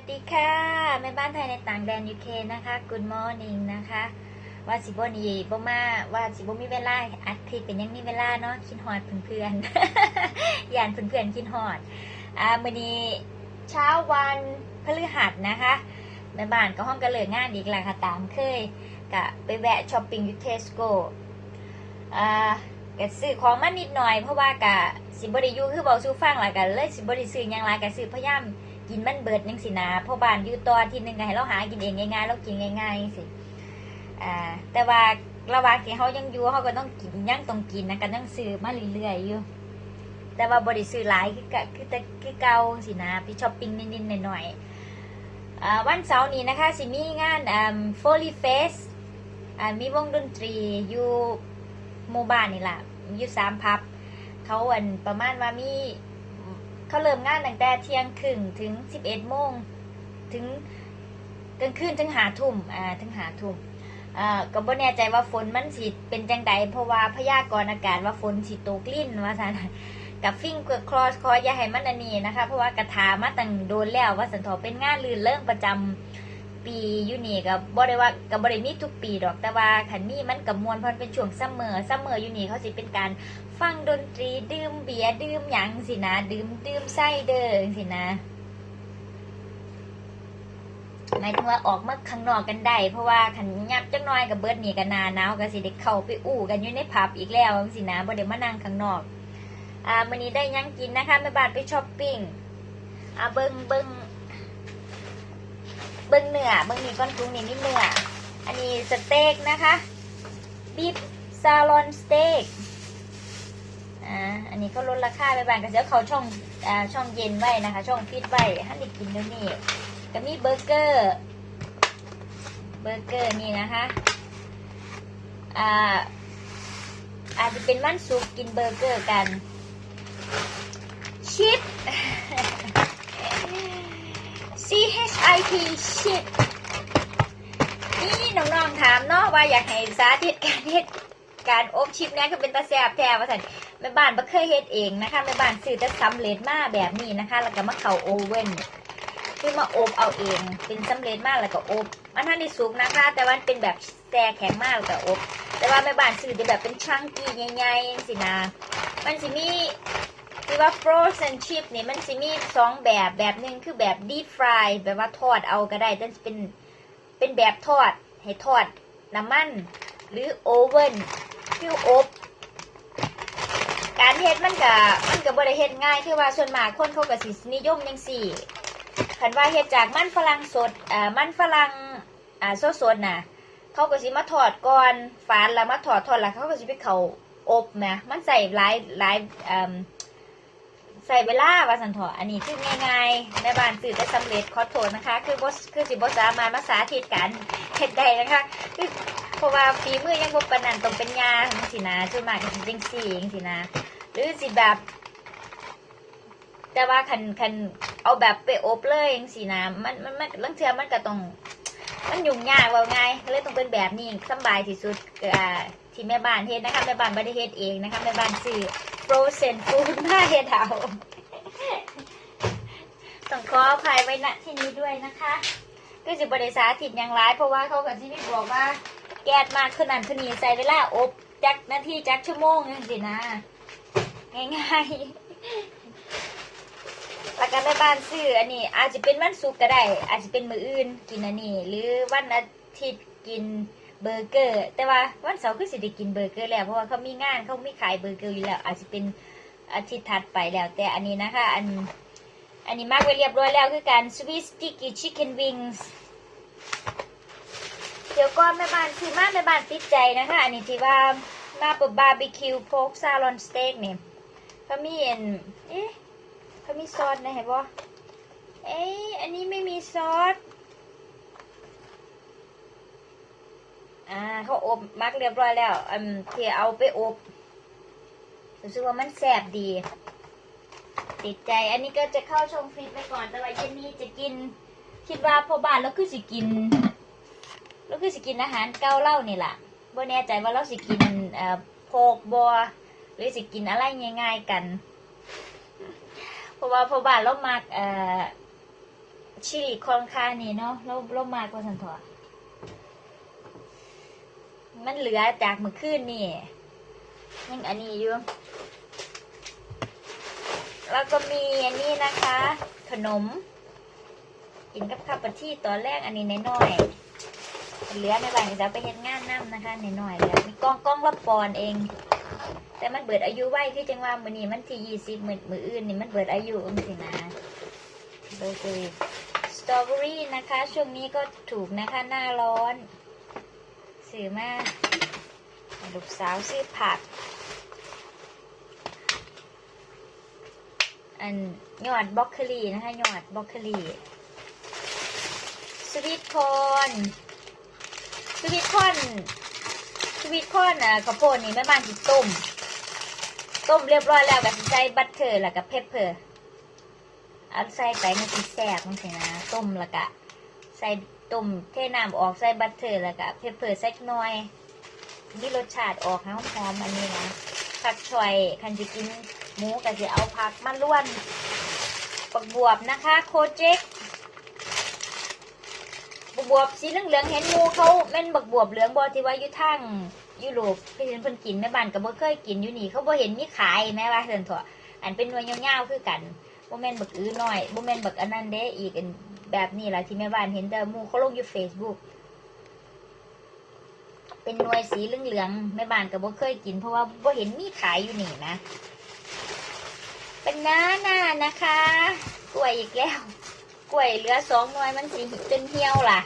วัสดีค่ะแม่บ้านไทยในต่างแดนยูเคนะคะ Good morning นะคะ ว่าสิบนีบ่มาว่าสิบ่มีเวลาอัดคลิปเป็นยังมีเวลาเนาะคิดฮอดเพื่อนๆยานเพื่อนๆคิดฮอดอ่ามื้อนี้เช้าวันพฤหัสนะคะแม่บ้านก็ห้องกระเลิกงานอีกแล้วค่ะตามเคยกะไปแวะช้อปปิ้งยูเทสโกอ่าก็ซื้อของมานิดหน่อยเพราะว่ากะสิบ่ได้อยู่คือเบาสู้ฟังหล่ะกะเลยสิบ่ได้ซื้อยังหลายกะซื้อพยายาม กินมันเบิดจังสินะพราะบ้านอยู่ตอนที่หนึ่งก็ให้เราหากินเองง่ายๆเรากินง่ายๆสิอ่า แต่ว่าระหว่างที่เฮายังอยู่เฮาก็ต้องกินยังต้องกินนะก็ยังซื้อมาเรื่อยๆอยู่แต่ว่าบ่ได้ซื้อหลายคือกะคือแต่คือเก่าสินะไปช้อปปิ้งนิดๆหน่อยๆวันเสาร์นี้นะคะสิมีงานอ่าโฟลีเฟสมีวงดนตรีอยู่หมู่บ้านนี่แหละอยู่สามพับ เขาอันประมาณว่ามี เขาเริ่มงานตั้งแต่เที่ยงครึ่งถึงสิบเอ็ดโมงถึงกลางคืนถึงหาทุ่มอ่าถึงหาทุ่มอ่าก็บ่แน่ใจว่าฝนมันสิเป็นจังใดเพราะว่าพยากรณ์อากาศว่าฝนสิตกลิ่นว่าซั่นกับฟิงเกอร์คลอสคออย่าให้มันอันนี้นะคะ เพราะว่ากระถามาตั้งโดนแล้วว่าสันทอเป็นงานลื่นเรื่องประจำ ปีอยูนี่กับบ่ได้ว่ากับ่ได้มีทุกปีดอกแต่ว่าขันมีมันกับมวลเพราะมันเป็นช่วงซัมเมอร์ซัมเมอร์อยูนี่เขาสิเป็นการฟังดนตรีดื่มเบียร์ดื่มหยังสินะดื่มดื่มไส้เด้อสินะหมายถึงว่าออกมาข้างนอกกันได้เพราะว่าขันยับจังน้อยกับเบิร์ดนี่กันนาหนาวก็สิได้เข้าไปอู้กันอยู่ในผับอีกแล้วสินะบ่ได้มานั่งข้างนอกอ่าวันนี้ได้ยังกินนะคะแม่บ้านไปช้อปปิ้งอ่าเบิงเบิง เบิงเนื้อเบิงนี่ก้อนกุ้งนี่นี่เนื้ออันนี้สเต็กนะคะบีฟซาลอนสเต็กอ่าอันนี้เขาลดราคาไปบ้างก็เดี๋ยวเขาช่องอ่าช่องเย็นไว้นะคะ ช่องฟิตไว้ให้ได้กินดี๋ยนี้ก็มีเบอร์เกอร์เบอร์เกอร์นี่นะคะอ่าอาจจะเป็นวันศุกร์กินเบอร์เกอร์กันชิป C H I P ชิปนี่น้องๆถามเนาะว่าอยากให้สาธิตการเฮ็ดการอบชิปเนี่ยคือเป็นตาแซบแท้ว่าสันแม่บ้านบ่เคยเฮ็ดเองนะคะแม่บ้านซื้อแต่สำเร็จมาแบบนี้นะคะ แล้วก็มาเข้าโอเว่นคือมาอบเอาเอง เป็นสำเร็จมาแล้วก็อบมันทันได้สุกนะคะ แต่ว่าเป็นแบบแซ่แข็งมากแล้วก็อบ แต่ว่าแม่บ้านซื้อจะแบบเป็นชังกีใหญ่ๆสินะมันสิมี ที่ว่า frozen chip นี่มันสิมีสองแบบแบบหนึ่งคือแบบ deep fry แบบว่าทอดเอาก็ได้แต่เป็นเป็นแบบทอด ให้ทอดน้ำมัน หรือโอเว่นคืออบ การเฮ็ดมันก็มันก็บ่ได้เฮ็ดง่าย คือว่าส่วนมากคนเขาก็สินิยมจังซี่คันว่าเฮ็ดจากมันฝรั่งสดอ่ามันฝรั่งอ่าสดๆน่ะเขาก็สิมาถอดก่อนฝานแล้วมาถอดถอดแล้วเขาก็สิไปเขาอบแหมมันใส่หลายหลายอ่ม ใส่เวลาว่าสันถออันนี้คือง่ายๆแม่บ้านสื่อได้สำเร็จขอโทษนะคะ คือบ่คือสิบ่สามารถมาสาธิตการเฮ็ดได้นะคะคือเพราะว่าฝีมือยังบ่ปานนั้นต้องเป็นยาจังซี่นะส่วนมากก็สิจังซี่จังซี่นะ หรือสิแบบ แต่ว่าคันคันเอาแบบไปอบเลยจังซี่นะมันมันมันลางเทื่อมันก็ต้องมันยุ่งยากว่าไงเลยต้องเป็นแบบนี้สบายที่สุดอ่าที่แม่บ้านเฮ็ดนะคะแม่บ้านไม่ได้เฮ็ดเองนะคะแม่บ้านซื้อ frozen food มาเฮดเอาต้องขออภัยไว้ณที่นี้ด้วยนะคะก็จะบริสาธิตอย่างไรเพราะว่าเขากับที่นี่บอกว่า แก๊สมากขนาดขนาดใส่เวลาอบจักนาทีจักชั่วโมงนึงสินะ ง่ายๆแล้วก็แม่บ้านซื้ออันนี้ อาจจะเป็นวันศุกร์ก็ได้ อาจจะเป็นมืออื่นกินอันนี้ หรือวันอาทิตย์กิน เบอร์เกอร์ แต่ว่าวันเสาร์คือสิได้กินเบอร์เกอร์แล้วเพราะว่าเขามีงานเขามีขายเบอร์เกอร์อยู่แล้ว อาจจะเป็นอาทิตย์ถัดไปแล้ว แต่อันนี้นะคะ อันอันนี้มากไว้เรียบร้อยแล้วคือการ sweet sticky chicken wings เดี๋ยวก่อนแม่บ้านคือมาแม่บ้านติดใจนะคะ อันนี้ที่ว่ามาเปิดบาร์บีคิวโพกซาลอนสเต็กเนี่ยเขามีเอ็นเอ๊ะเขามีซอสนะเห็นปะเอ้ยอันนี้ไม่มีซอส อ่าเขาอบมักเรียบร้อยแล้วอันที่เอาไปอบรู้สึกว่ามันแสบดี ติดใจอันนี้ก็จะเข้าชงฟรีซไปก่อน แต่ว่าเย็นนี้จะกิน คิดว่าพอบ้านแล้วคือสิกิน แล้วคือสิกินอาหารเกาเหล้านี่แหละบ่แน่ใจว่าเราสิกินเอ่อโพกบัวหรือสิกินอะไรง่ายๆกัน เพราะว่าพอบ้านเรามักเอ่อชิลิคอนคานี่เนาะเราเรามากกว่าสันทอ มันเหลือจากเมื่อคืนนี่ยังอันนี้อยู่ แล้วก็มีอันนี้นะคะ ขนม กินกับข้าวปที่ตอนแรกอันนี้น้อยๆเหลือไม่บางจะไปเฮ็ดงานน้ำนะคะน้อยๆแล้วมีกล้องกล้องละปอนเอง แต่มันเบิดอายุไว้คือจังว่ามือนี้มันที่ยี่สิบมือมืออื่นนี่มันเบิดอายุองสินะเบอเกอสตรอเบอรี่นะคะ ช่วงนี้ก็ถูกนะคะหน้าร้อน ซื้อมาหลูกสาวซื้อผัก อันยอดบล็อกโคลีนะคะยอดบล็อกโคลีสวีทคอนสวีทคอนสวีทคอนอะข้าวโพดนี่แม่บ้านที่ต้ม ต้มเรียบร้อยแล้วก็สิใส่บัตเตอร์แล้วก็เพปเปอร์เอาใส่ไปมันสิแซ่บมันสินะ ต้มแล้วก็ใส่ ต้มเทน้ำออกใส่บัตเตอร์แล้วก็เพปเปอร์สักหน่อยนี่รสชาติออกหอมๆอันนี้นะผักชอยคันจะกินหมูก็จะเอาผักมาล้วนปักบวบนะคะโคเจ็กบักบวบสีเหลืองๆเห็นหมูเขาแม่นบักบวบเหลืองบอที่ว่าอยู่ทางยุโรปเพื่อนเพิ่นกินแม่บ้านก็บ่เคยกินอยู่นี่เขาบ่เห็นมีขายแม่ว่าเถินเถอะอันเป็นหน่วยยาวๆคือกันบ่แม่นบักอื้อน้อยบ่แม่นบักอันนั้นเด้อีกอัน แบบนี้แหละที่แม่บ้านเห็นแต่หมูเขาลงอยู่ Facebook เป็นหน่วยสีเหลืองๆแม่บ้านก็บ่เคยกิน เพราะว่าบ่เห็นมีขายอยู่นี่นะเป็นน้าหน้านะคะ กล้วยอีกแล้วกล้วยเหลือสองหน่วยมันสีจนเหี่ยวล่ะ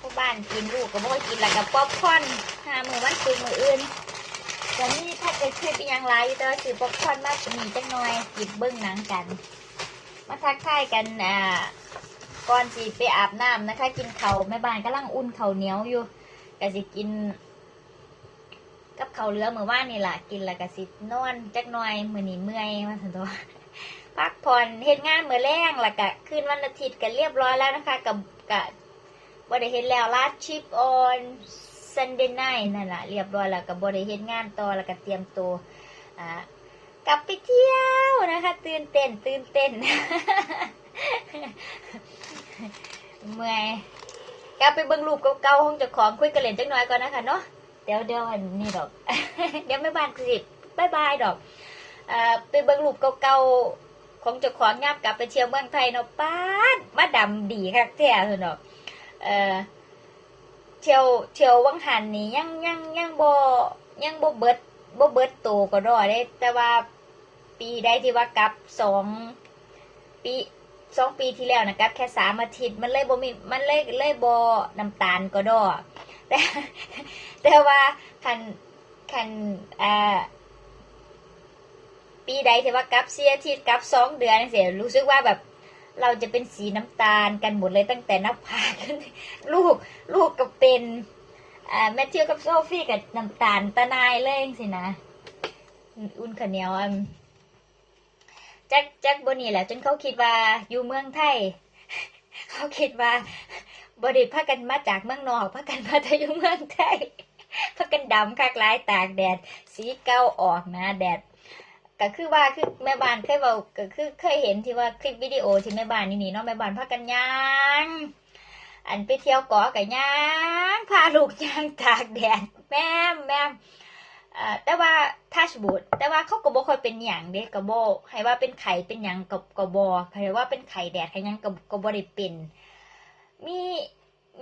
พ่อบ้านกินลูกก็บ่ให้กินแล้วกับป๊อปคอนหามือวันซื้อมืออื่นแต่นี่ถ้าเกิดคลิปอีกอย่างไรแต่ว่าซื้อป๊อปคอนมากมีจังหน่อยกินเบิ้งหนังกัน มาทักทายกันอ่าก่อนสิไปอาบน้ำนะคะ กินเขาแม่บ้านกำลังอุ่นเขาเหนียวอยู่ก็สิกิน กับเขาเหลือเมื่อวานนี่แหละกินแล้วก็สินอนจักหน่อยมื้อนี้เมื่อยมาถึงตัวพักผ่อนเฮ็ดงานมื้อแรงแล้วก็คืนวันอาทิตย์ก็เรียบร้อยแล้วนะคะกับกับบ่ได้เฮ็ดแล้วลาดชิปออนซันเดย์ไนนั่นแหละเรียบร้อยแล้วก็บ่ได้เฮ็ดงานต่อแล้วก็เตรียมตัวอ่า กลับไปเที่ยวนะคะ ตื่นเต้นตื่นเต้นเมื่อยกลับไปเบิ่งรูปเก่าๆของเจ้าของคุยกันเล่นจักหน่อยก่อนนะคะเนาะเดี๋ยวเดี๋ยวอันนี้ดอก เดี๋ยวไม่บานสิบบายบายดอกเอ่อไปเบิ่งรูปเก่าๆของเจ้าของงามกลับไปเที่ยวเมืองไทยเนาะป้าดมาดำดีคักแท้เถอะเนาะเอ่อเที่ยวเที่ยววังหันนี่ยังยังยังบ่ยังบ่เบิด บ่เบิดโตก็ดอได้ แต่ว่าปีใดที่ว่ากับสองปีสองปีที่แล้วนะครับ แค่สามอาทิตย์มันเลยบ่มีมันเลยเลยบ่น้ำตาลก็ดอแต่แต่ว่าคันคันอ่าปีใดที่ว่ากับเสียอาทิตย์กับสองเดือนเสียรู้สึกว่าแบบเราจะเป็นสีน้ำตาลกันหมดเลยตั้งแต่นับผากลูกลูกก็เป็น อ่าแมทธิวกับโซฟี่กับน้ำตาลตะนายเลยสินะ อุ่นข้าวเหนียวอันจักจักบนี่แหละจนเขาคิดว่าอยู่เมืองไทย เขาคิดว่าบริพากันมาจากเมืองนอกพากันมาแต่อยู่เมืองไทยพากันดำคักลายตากแดด สีเก้าออกนะแดดก็คือว่าคือแม่บ้านเคยเบาก็คือเคยเห็นที่ว่าคลิปวิดีโอที่แม่บ้านนี่นี่เนาะแม่บ้านพากันย่าง อันไปเที่ยวเกาะกับย่างพาลูกย่างตากแดดแม่แม่แต่ว่าทัชบูดแต่ว่าเขาก็บ่ค่อยเป็นหยังเด้ก็บ่ให้ว่าเป็นไข่เป็นหยังก็ก็บ่ให้ว่าเป็นไข่แดดไข่หยังก็ก็บ่ได้เป็นมี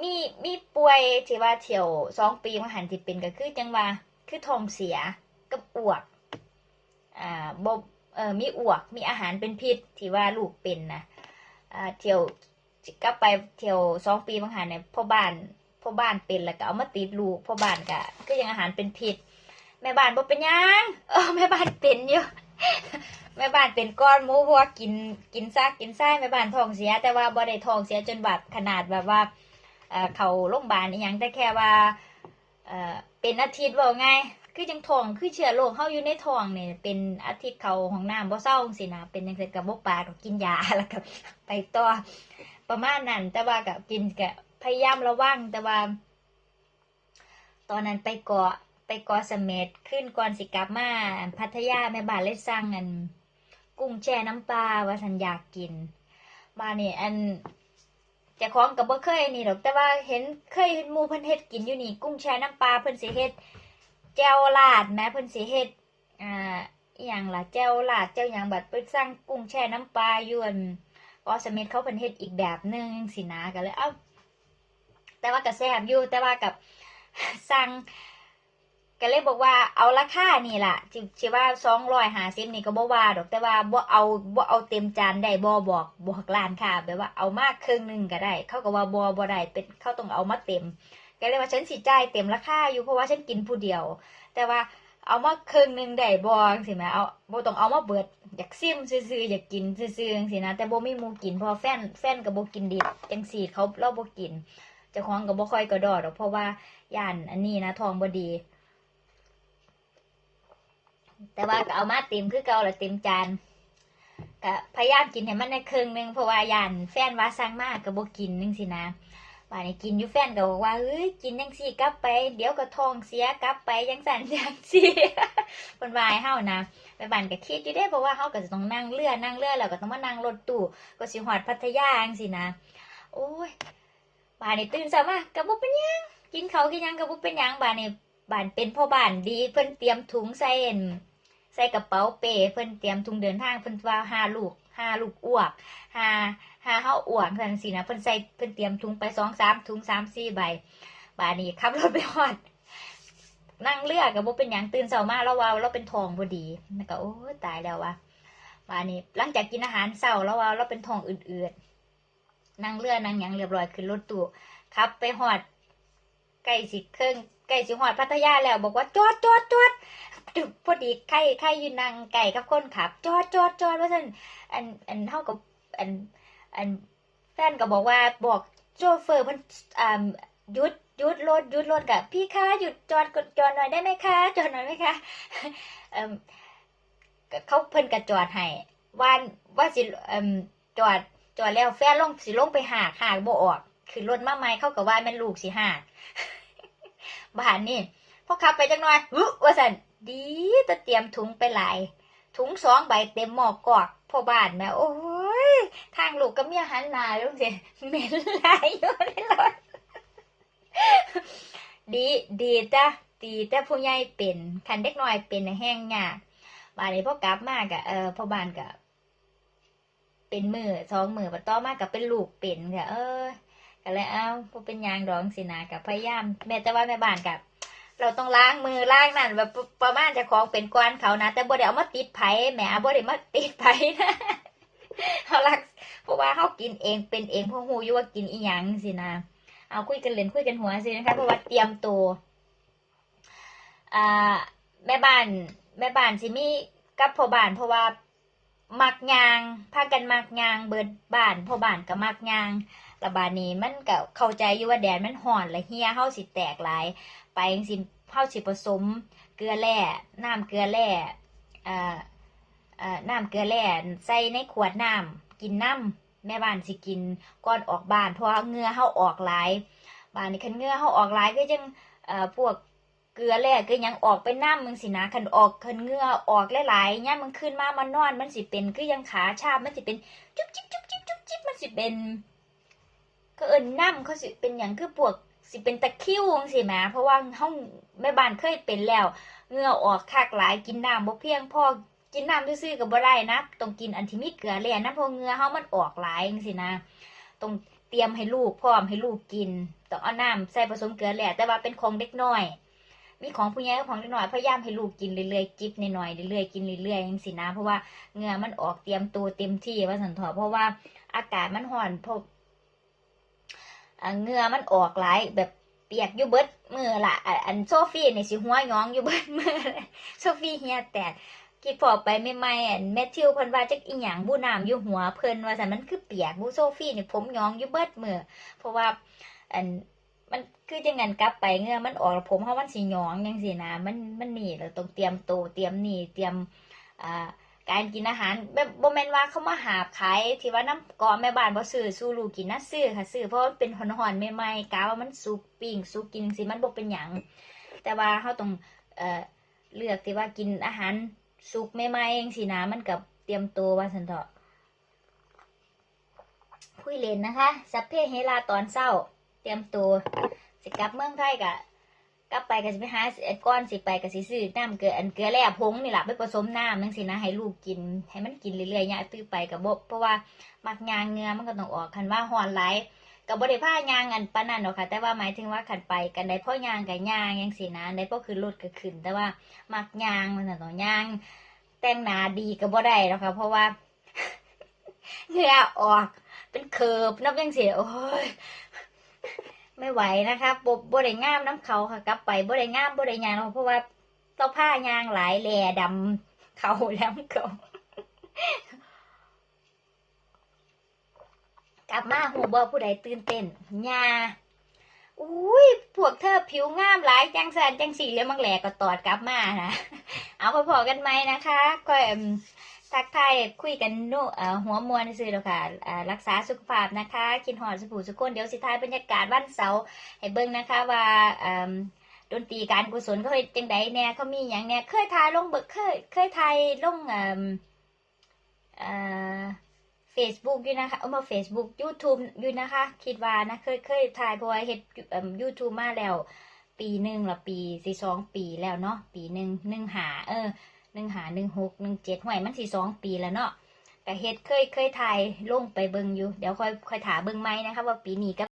มีมีป่วยที่ว่าเที่ยวสองปีมาหันที่เป็นก็คือจังว่าคือทองเสียกับอ้วกอ่าบ่เออมีอ้วกมีอาหารเป็นพิษที่ว่าลูกเป็นนะอ่าเที่ยว กลับไปเที่ยวสองปีมางหันเนี่ยพ่อบ้านพ่อบ้านเป็นแล้วก็เอามาติดลูกพ่อบ้านก็คือยังอาหารเป็นพิษแม่บ้านบ่เป็นยังเออแม่บ้านเป็นอยู่แม่บ้านเป็นก้อนหมูเพราะว่ากินกินซากกินไส้แม่บ้านท้องเสีย แต่ว่าบ่ได้ท้องเสียจนแบบขนาดแบบว่าเอ่อเขาโรงพยาบาลอีหยังแต่แค่ว่าเออเป็นอาทิตย์ว่าไงคือจังท้องคือเชื้อโรคเฮาอยู่ในท้องเนี่ยเป็นอาทิตย์เขาของน้ำบ่เศร้าจังซี่นะเป็นจังซี่ก็บ่ปาก็กินยาแล้วก็ไปต่อ ประมาณนั้น แต่ว่าก็กินก็พยายามระวังแต่ว่า ตอนนั้นไปเกาะไปเกาะเสม็ดขึ้นก่อนสิกลับมาพัทยาแม่บ้านเลยสั่งอัน กุ้งแช่น้ำปลาว่าฉันอยากกินมาเนี่ยอันจะคล้องกับบ่เคยนี่ดอก แต่ว่าเห็นเคยเห็นมูเพิ่นเฮ็ดกินอยู่นี่ กุ้งแช่น้ำปลาเพิ่นสิเฮ็ดแจ่วลาดแม้เพิ่นสิเฮ็ดอ่าอีหยังละแจ่วลาดแจ่วหยังบัดไปสั่งกุ้งแช่น้ำปลาอยู่อัน ก็สมิธเขาเพิ่นเฮ็ดอีกแบบหนึงจังสีนะก็เลยเอ้าแต่ว่าก็แซบอยู่แต่ว่ากับสั่งก็เลยบอกว่าเอาราคานี่ล่ะจิจิว่าสองร้อยหาสิบนี่ก็บ่ว่าดอกแต่ว่าบ่เอาบ่เอาเต็มจานได้บ่บอกบอกร้านค้าแบบว่าเอามากครึ่งหนึงก็ได้เขาก็ว่าบ่บ่ได้เป็นเขาต้องเอามาเต็มก็เลยว่าฉันสิจ่ายเต็มราคาอยู่เพราะว่าฉันกินผู้เดียว แต่ว่า เอามาครึ่งหนึ่งได้บ่จังซี่แหมเอาบ่ต้องเอามาเบิด อยากซิมซื่อๆอยากกินซื่อๆจังซี่นะแต่บ่มีหมู่กินเพราะแฟนแฟนก็บ่กินดิบจังซี่เขาเราบ่กินเจ้าของก็บ่ค่อยกระดอดอกเพราะว่าย่านอันนี้นะท้องบ่ดี แต่ว่าก็เอามาเต็มคือเก่าละเต็มจานก็พยายามกินให้มันในครึ่งหนึงเพราะว่าย่านแฟนว่าสั่งมากก็บ่กินนึงสินะ ป่านนี้กินยูแฟนก็บอกว่าเฮ้ยกินจังซี่กลับไป เดี๋ยวก็ท้องเสียกลับไปจังสั่นจังซี่เพิ่นวาให้เฮานะไปบ้านก็คิดอยู่เด้เพราะว่าเฮาก็จะต้องนั่งเรือนั่งเรือแล้วก็ต้องมานั่งรถตู้ก็สิฮอดพัทยาจังซี่นะ โอ้ยบ้านนี้ตื่นเช้ามาก็บ่เป็นยังกินเขากินยังก็บ่เป็นยังบ้านนี้บ้านเป็นพ่อบ้านดีเพิ่นเตรียมถุงใส่อั่นใส่กระเป๋าเป้เพิ่นเตรียมถุงเดินทางเพิ่นว่าหาลูก ห้าลูกอ้วกห้าห้าเฮาอ้วกจังซี่นะเพิ่นใส่เพิ่นเตรียมถุงไปสองสามถุงสามสี่ใบ บานี้ขับรถไปฮอด นั่งเรือก็บ่เป็นหยังตื่นเช้ามาแล้วว่าเราเป็นทองบ่ดีแล้วก็โอ้ตายแล้วว่ะบานี้หลังจากกินอาหารเช้าแล้วว่าเราเป็นทองอืดๆนั่งเรือนั่งหยังเรียบร้อยขึ้นรถตู้ขับไปฮอดใกล้สิเครื่องใกล้สิฮอดพัทยาแล้ว บอกว่าจอดจอดจอดจุ ดพอดีใครใครยืนนั่งไก่กับคนขับ จอดจอดจอดว่าท่านอันอันเท่ากับอันอันแฟนก็บอกว่าบอกโชเฟอร์มันอ่าหยุดหยุดรถหยุดรถกับพี่คะหยุดจอดกดจอดหน่อยได้ไหมคะจอดหน่อยไหมคะเอิ่มเขาเพิ่นก็จอดให้ว่าว่าสิเอิ่มจอดจอดแล้วแฟนลงสิลงไปหากหากบ่ออกคือรถมาใหม่เขาก็ว่าแม่นลูกสิหากบ้านนี่พอขับไปจังหน่อยอุ๊ว่าสัน ดีแต่เตรียมถุงไปหลาย ถุงสองใบเต็มหมอกกอกพ่อบ้านแม่โอ้ยทางลูกก็เมียหันหน้าลูกเสียเหม็นหลายอยู่ในรถดีดีจ้ะดีแต่ผู้ใหญ่เป็นคันเด็กน้อยเป็นแห้งยากบานนี้พ่อกลับมากะเออพ่อบ้านกะเป็นมือสองมือปต่อมากกับเป็นลูกเป็นกะเออก็เลยเอาพอเป็นยางดองสินะกับพยายามแม่แต่ว่าแม่บ้านกับ เราต้องล้างมือล้างนั่นแบบประมาณจะของเป็นก้อนเขานะแต่บ่ได้เอามาติดไผแหมบ่ได้มาติดไผนะเขาลักเพราะว่าเขากินเองเป็นเองพราะหูอยู่ว่ากินอีหยังสินะเอาคุยกันเล่นคุยกันหัวสินะคะเพราะว่าเตรียมตัวอ่าแม่บ้านแม่บ้านสิมีกับพ่อบ้านเพราะว่ามักยางพากันมักยางเบิดบ้านพ่อบ้านก็มักยางระบาดนี้มันก็เข้าใจอยู่ว่าแดดมันห่อนและเฮียเฮาสิแตกหลาย ไปจังสิเฮาสิผสมเกลือแร่น้ำเกลือแร่เอ่อเอ่อน้ำเกลือแร่ใส่ในขวดน้ำกินน้ำแม่บ้านสิกินก่อนออกบ้านเพราะว่าเหงื่อเฮาออกหลายบ้านนี้คันเหงื่อเฮาออกหลายก็จังเอ่อพวกเกลือแร่ก็ยังออกไปน้ำมึงสินะคันออกคันเหงื่อออกหลายๆย่ามึงขึ้นมามันนอนมันสิเป็นคือยังขาชาบมันสิเป็นจุ๊บจิ๊บจุ๊บจิ๊บจุ๊บจิ๊บมันสิเป็นก็เอิ้นน้ำเขาสิเป็นอย่างคือพวก สิเป็นตะคิวจังซี่แหมเพราะว่าห้องแม่บ้านเคยเป็นแล้วเหงื่อออกคักหลายกินน้ำบ่เพียงพอกินน้ำซื่อๆก็บ่ได้นะต้องกินอันที่มีเกลือแร่นะเพราะเหงื่อเฮามันออกหลายจังซี่นะต้องเตรียมให้ลูกพร้อมให้ลูกกินต้องเอาน้ำใส่ผสมเกลือแร่แต่ว่าเป็นของเด็กน้อย มีของผู้ใหญ่กับของเด็กน้อยพยายามให้ลูกกินเรื่อยๆจิบหน่อยๆเรื่อยๆกินเรื่อยๆจังซี่นะ เพราะว่าเหงื่อมันออกเตรียมตัวเต็มที่ว่าซั่นเถอเพราะว่าอากาศมันร้อนพอ เงือมันออกหลายแบบเปียกอยู่เบิดมือละอันโซฟี่นี่สิหัวย้องอยู่เบิดมือโซฟี่เฮียแตกคิดพอไปไม่ไม่อันแมทธิวพิ่นว่าจักอีหยังบูน้ำอยู่หัวเพิ่นว่าซั่นมันคือเปียกบูโซฟี่นี่ผมย้องอยู่เบิดมือเพราะว่าอันมันคือจังงั้นกลับไปเงือมันออกผมเฮาะมันสิหยองจังซี่นะมันมันหนีเราต้องเตรียมโตวเตรียมหนีเตรียมอ่า การกินอาหารแบบบ่แมนว่าเขามาหาบขายที่ว่าน้ำกอแม่บ้านบ่ซื้อสู้ลูกกินนะซื้อค่ะซื้อเพราะมันเป็นหอนๆใหม่ๆกะว่ามันสุกปิ้งสุกกินสิมันบ่เป็นหยังแต่ว่าเฮาต้องเอ่อเลือกที่ว่ากินอาหารสุกใหม่ๆจังซี่นะมันกับเตรียมตัวว่าซั่นเถาะคุยเล่นนะคะสัพเพเฮลาตอนเศร้า เตรียมตัวสิกลับเมืองไทยกะ กลับไปก็สิไปหาเอ็ดก้อนสิไปก็สิซื้อน้ำเกลืออันเกลือแร่ผงนี่แหละไปผสมน้ำนั่งสินะให้ลูกกิน ให้มันกินเรื่อยๆเนี่ยตื้อไปกับบบเพราะว่ามักยางเนื้อมันก็ต้องออกคันว่าหอนไหลกับบ่ได้ผ้ายางอันปานนั้นหรอกค่ะ แต่ว่าหมายถึงว่าขันไปกันได้พ่อยางกับยางยังสินะได้พ่อคือรถก็ขึ้น แต่ว่ามักยางมันน่ะต้องยาง แต่งหนาดีก็บ่ได้หรอกค่ะเพราะว่าเงือออกเป็นเคิร์ฟนับยังเสียโอ้ย ไม่ไหวนะคะบบบได้งามน้ำเขาค่ะกลับไปบได้งามบได้ยางเพราะว่าต้อผ้ายางหลายแหล่ดำเขาแล้วเขากลับมาหูบอผู้ใดตื่นเต้นยาอุ้ยพวกเธอผิวงามหลายจังสันจังสีแล้วมังแหลก็ตอดกลับมานะ เอาพอๆกันไหมนะคะก็เอิ่ม ทักทายคุยกันโนเอ่หัวมวลซื่อแล้วค่ะรักษาสุขภาพนะคะกินหอดสุขูสุขคนเดี๋ยวสิทายบรรยากาศวันเสาร์ให้เบิ่งนะคะว่าดนตรีการกุศลเขาเฮ็ดจังใดแน่เขามีอย่างแน่เคยทายลงเบิกเคยเคยทายลงเฟซบุ๊กอยู่นะคะเอามาเฟซบุ๊กยูทูบอยู่นะคะ คิดว่านะเคยเคยทายเพราะว่าเฮ็ดยูทูบมาแล้ว ปีหนึ่งละปีสี่สองปีแล้วเนาะปีหนึ่งหนึ่งหาเออ หนึ่งหาหนึ่งหกหนึ่งเจ็ดห่วยมันสี่สองปีแล้วเนาะแต่เฮ็ดเคยเคยถ่ายลงไปเบิงอยู่ เดี๋ยวค่อยค่อยถาเบิงไหมนะคะว่าปีนี้กับ